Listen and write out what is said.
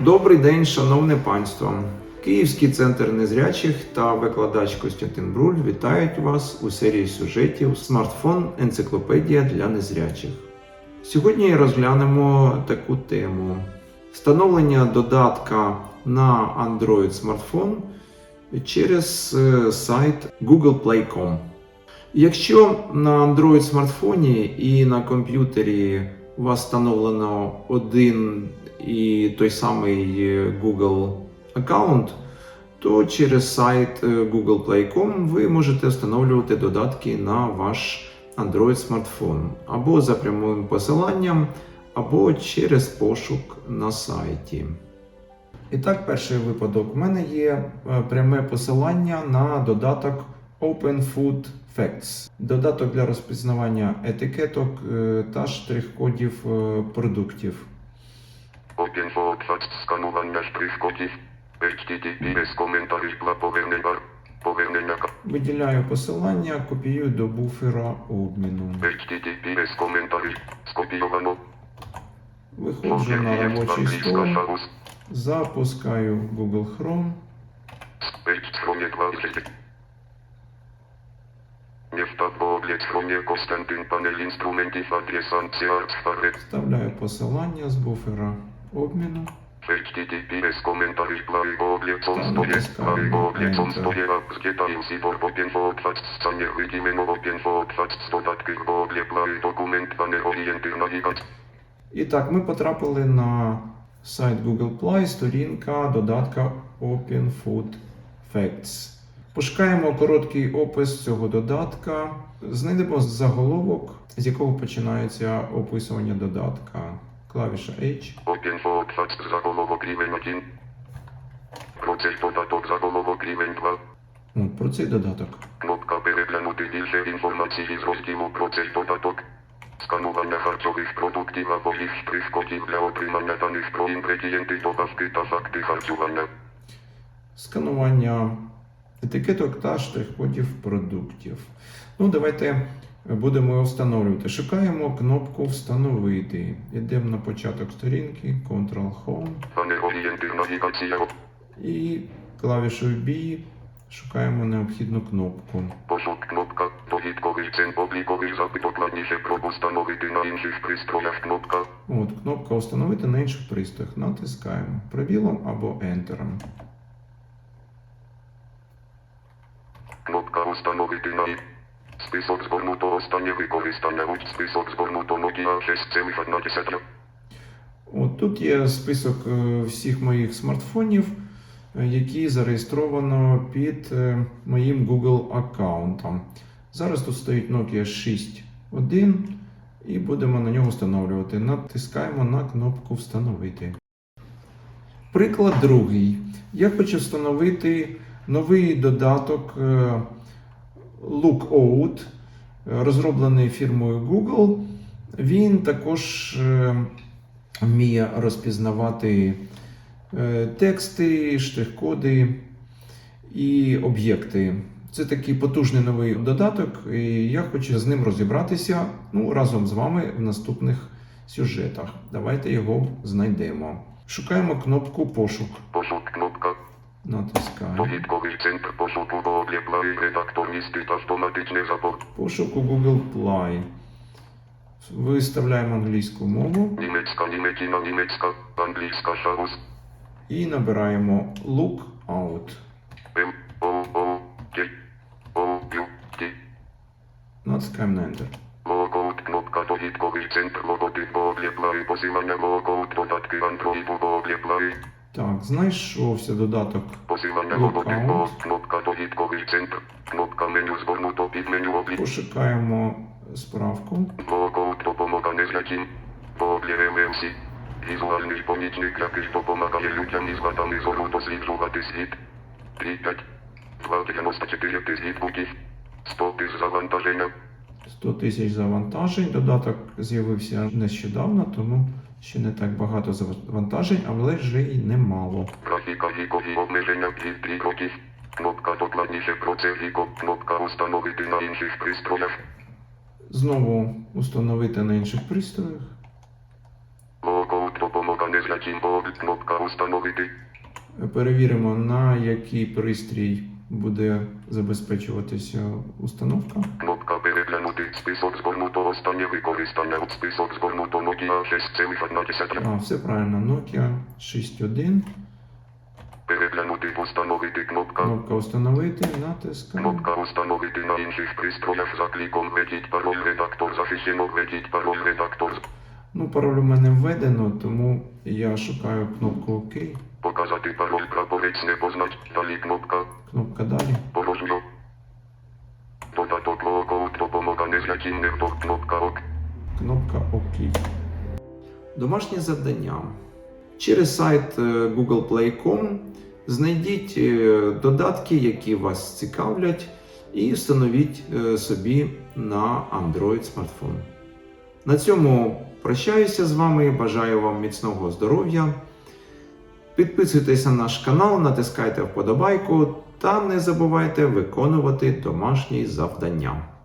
Добрий день, шановне панство! Київський центр незрячих та викладач Костянтин Бруль вітають вас у серії сюжетів Смартфон Енциклопедія для незрячих. Сьогодні розглянемо таку тему: встановлення додатка на Android смартфон через е, сайт googleplay.com. Якщо на Android смартфоні і на комп'ютері у вас встановлено один і той самий е, Google аккаунт, то через сайт е, googleplay.com ви можете встановлювати додатки на ваш Android смартфон або за прямим посиланням, або через пошук на сайті. І так, перший випадок. У мене є е, пряме посилання на додаток Open Food Facts. Додаток для розпізнавання етикеток та штрих-кодів продуктів. Facts сканування штрих-кодів. HTTPS коментарі для повернення. Повернення Виділяю посилання, копіюю до буфера обміну. HTTPS коментарі. Скопійовано. Виходжу на робочий стол, запускаю Google Chrome. Вставляю посилання з буфера обміну. HTTPS коментарі плаві облік сон Там стоє. Плаві облік сон Enter. стоє. Згитаю сібор Facts. Саме видімено Facts. Додатки облік плаві документ панель орієнтир навігація. І так, ми потрапили на сайт Google Play, сторінка додатка Open Food Facts. Пошукаємо короткий опис цього додатка, знайдемо заголовок, з якого починається описування додатка. Клавіша H. Заголовок рівень 1. Процес додаток заголовок рівень 2. От, про цей додаток. Кнопка переглянути більше інформації з розділу процес додаток. Сканування харчових продуктів або їх штрих-кодів для отримання даних про інгредієнти добавки та факти харчування. Сканування етикеток та штрих-кодів продуктів. Ну, давайте будемо його встановлювати. Шукаємо кнопку Встановити. Йдемо на початок сторінки, Ctrl-Home. І клавішою B шукаємо необхідну кнопку. Пошук кнопка. Довідковий цен обліковий запит докладніше про встановити на інших пристроях кнопка. От, кнопка Встановити на інших пристроях. Натискаємо пробілом або Ентером. Кнопка установити на. Список згорнуто останнє використання. Уч список згорнуто Nokia 6,1. От тут є список е, всіх моїх смартфонів, е, які зареєстровано під е, моїм Google аккаунтом. Зараз тут стоїть Nokia 6.1 і будемо на нього встановлювати. Натискаємо на кнопку Встановити. Приклад другий. Я хочу встановити новий додаток Lookout, розроблений фірмою Google. Він також е, вміє розпізнавати е, тексти, штрих-коди і об'єкти. Це такий потужний новий додаток, і я хочу з ним розібратися ну, разом з вами в наступних сюжетах. Давайте його знайдемо. Шукаємо кнопку пошук. Пошук кнопка. Натискаємо. Довідковий центр пошуку Google Play редактор містить автоматичний запорт. Пошук у Google Play. Виставляємо англійську мову Німецька, німеччина, німецька, англійська шарус. і набираємо Lookout. М, О, О, К, О, Ю, Т. Натискаємо на Enter. Логоут кнопка довідковий центр логотип Google Play посилання логоут додатки Android у Google Play. Так, знайшовся додаток. Облік. Пошукаємо справку. Логоут допомога незрячим. Google MMC. Візуальний помічник, який допомагає людям із вадами зору досліджувати світ. 3.5. 2.94 тисяч буків. 100 тисяч завантаження. 100 тисяч завантажень. Додаток з'явився нещодавно, тому ще не так багато завантажень, але вже й немало. Графіка вікові обмеження від 3 років. Кнопка докладніше про це віко. Кнопка установити на інших пристроях. Знову установити на інших пристроях. Логоут допомога незрячим повод кнопка установити. Перевіримо, на який пристрій буде забезпечуватися установка. Кнопка переглянути список згорнуто останнє використання от список згорнуто Nokia 6,15. А, все правильно, Nokia 6.1. Переглянути установити кнопка. Кнопка установити, натискаємо. Кнопка установити на інших пристроях за кліком введіть пароль редактор захищено введіть пароль редактор. Ну, пароль у мене введено, тому я шукаю кнопку ОК. Показати пароль прапорець не познать. Далі кнопка. Кнопка далі. Незрячим кнопка ок. Кнопка ОК. Домашнє завдання. Через сайт е, Google Play.com знайдіть е, додатки, які вас цікавлять, і встановіть е, собі на Android смартфон. На цьому прощаюся з вами. Бажаю вам міцного здоров'я. Підписуйтесь на наш канал, натискайте вподобайку та не забувайте виконувати домашні завдання.